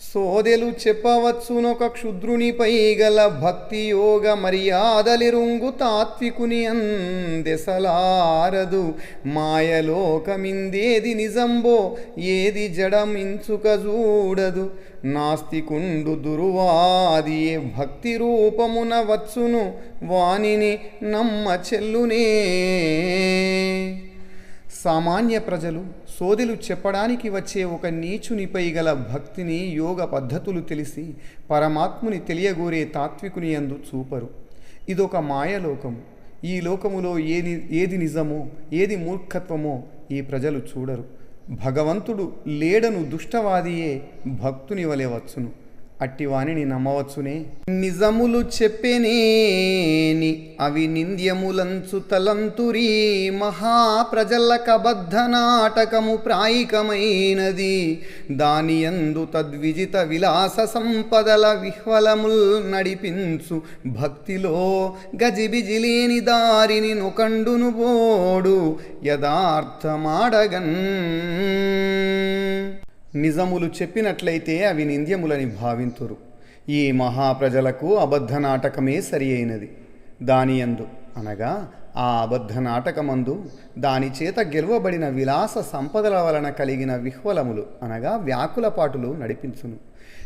సోదెలు చెప్పవచ్చునొక క్షుద్రునిపై గల భక్తి యోగ మర్యాదలిరుంగు తాత్వికుని అందెసలారదు. మాయలోకమిందేది నిజంబో ఏది జడమించుక చూడదు నాస్తికుండు దురువాది ఏ భక్తి రూపమున వచ్చును వానిని నమ్మ చెల్లునే. సామాన్య ప్రజలు సోదెలు చెప్పడానికి వచ్చే ఒక నీచునిపై గల భక్తిని యోగ పద్ధతులు తెలిసి పరమాత్ముని తెలియగోరే తాత్వికుని యందు చూపరు. ఇదొక మాయలోకము ఈ లోకములో ఏది ఏది నిజమో ఏది మూర్ఖత్వమో ఈ ప్రజలు చూడరు. భగవంతుడు లేడను దుష్టవాదియే భక్తుని వలె వచ్చును. అట్టివాణిని నమ్మవచ్చునే. నిజములు చెప్పేనేని అవి నింద్యములంచు తలంతురి మహాప్రజల కబద్ధ నాటకము ప్రాయికమైనది. దాని యందు తద్విజిత విలాస సంపదల విహ్వలముల్ నడిపించు. భక్తిలో గజిబిజిలేని దారిని నొకండును బోడు. యథార్థమాడగన్ నిజములు చెప్పినట్లయితే అవి నింద్యములని భావింతురు. ఈ మహాప్రజలకు అబద్ధ నాటకమే సరి అయినది దానియందు అనగా ఆ అబద్ధ నాటకమందు దాని చేత గెలువబడిన విలాస సంపదల వలన కలిగిన విహ్వలములు అనగా వ్యాకులపాటులు నడిపించును.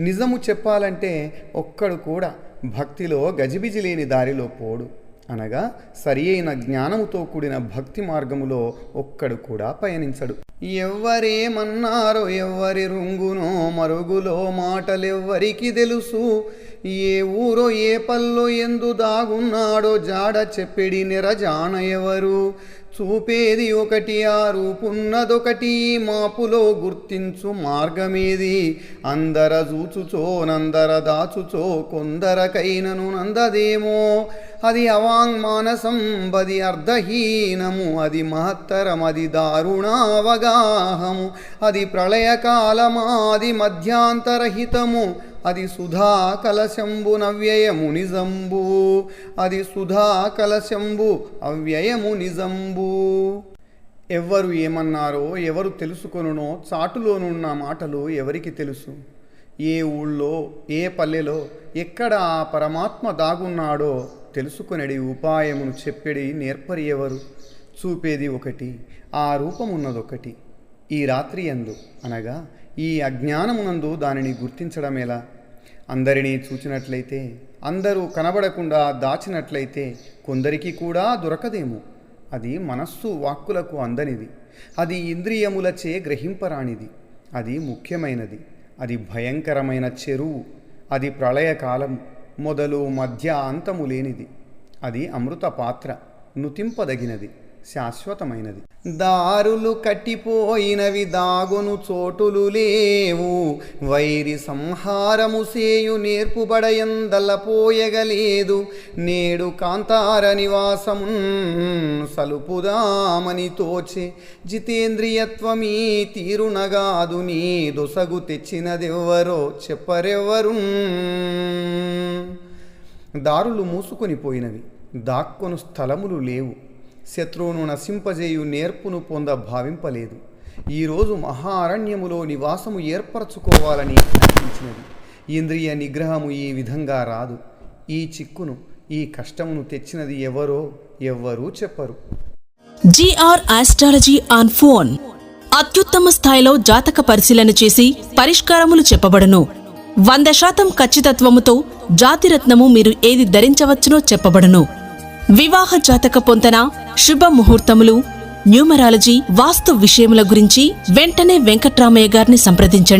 నిజము చెప్పాలంటే ఒక్కడు కూడా భక్తిలో గజిబిజి లేని దారిలో పోడు. అనగా సరి అయిన జ్ఞానముతో కూడిన భక్తి మార్గములో ఒక్కడు కూడా పయనించడు. ఎవ్వరేమన్నారో ఎవ్వరి రుంగునో మరుగులో మాటలెవ్వరికి తెలుసు. ఏ ఊరో ఏ పల్లో ఎందు దాగున్నాడో జాడ చెప్పిడి నిరజాన ఎవరు. చూపేది ఒకటి ఆ రూపున్నదొకటి మాపులో గుర్తించు మార్గమేది. అందర చూచుచో నందర దాచుచో కొందరకైనను నందదేమో. అది అవాంగ్మానసం బది అర్ధహీనము అది మహత్తరం అది దారుణావగాహము. అది ప్రళయకాలమాది మధ్యాంతరహితము అది సుధా కలశంబు నవ్యయము నిజంబు. అది సుధా కలశంబు అవ్యయము నిజంబు. ఎవ్వరు ఏమన్నారో ఎవరు తెలుసుకొనునో చాటులోనున్న మాటలు ఎవరికి తెలుసు? ఏ ఊళ్ళో ఏ పల్లెలో ఎక్కడ ఆ పరమాత్మ దాగున్నాడో తెలుసుకొనడి ఉపాయమును చెప్పెడి నేర్పరి ఎవరు చూపేది ఒకటి ఆ రూపమున్నదొకటి. ఈ రాత్రి ఎందు అనగా ఈ అజ్ఞానమునందు దానిని గుర్తించడం ఎలా అందరినీ చూచినట్లయితే అందరూ కనబడకుండా దాచినట్లయితే కొందరికి కూడా దొరకదేమో. అది మనస్సు వాక్కులకు అందనిది. అది ఇంద్రియములచే గ్రహింపరానిది. అది ముఖ్యమైనది. అది భయంకరమైన చెరువు. అది ప్రళయకాలం మొదలు మధ్య అంతము లేనిది. అది అమృత పాత్ర నుతింపదగినది. శాశ్వతమైనది. దారులు కట్టిపోయినవి దాగును చోటులు లేవు. వైరి సంహారము సేయు నేర్పుబడయందలపోయగలేదు నేడు కాంతార నివాసమున్ సలుపుదామని తోచే జితేంద్రియత్వమీ తీరునగాదు. నీ దొసగు తెచ్చినదెవ్వరో చెప్పరెవ్వరు దారులు మూసుకొని పోయినవి. దాక్కును స్థలములు లేవు. శత్రువును నశింపజేయు నేర్పును పొంద భావింపలేదు. ఈరోజు మహారణ్యములో నివాసము ఏర్పరచుకోవాలని అనిపించినది. ఇంద్రియ నిగ్రహము ఈ విధంగా రాదు. ఈ చిక్కును ఈ కష్టమును తెచ్చినది ఎవరో ఎవ్వరూ చెప్పరు. GR astrology on phone. అత్యుత్తమ స్థాయిలో జాతక పరిశీలన చేసి పరిష్కారములు చెప్పబడను. వంద శాతం ఖచ్చితత్వముతో జాతిరత్నము మీరు ఏది ధరించవచ్చునో చెప్పబడను. వివాహ జాతక పొంతన శుభ ముహూర్తములు న్యూమరాలజీ వాస్తు విషయముల గురించి వెంటనే వెంకట్రామయ్య గారిని సంప్రదించండి.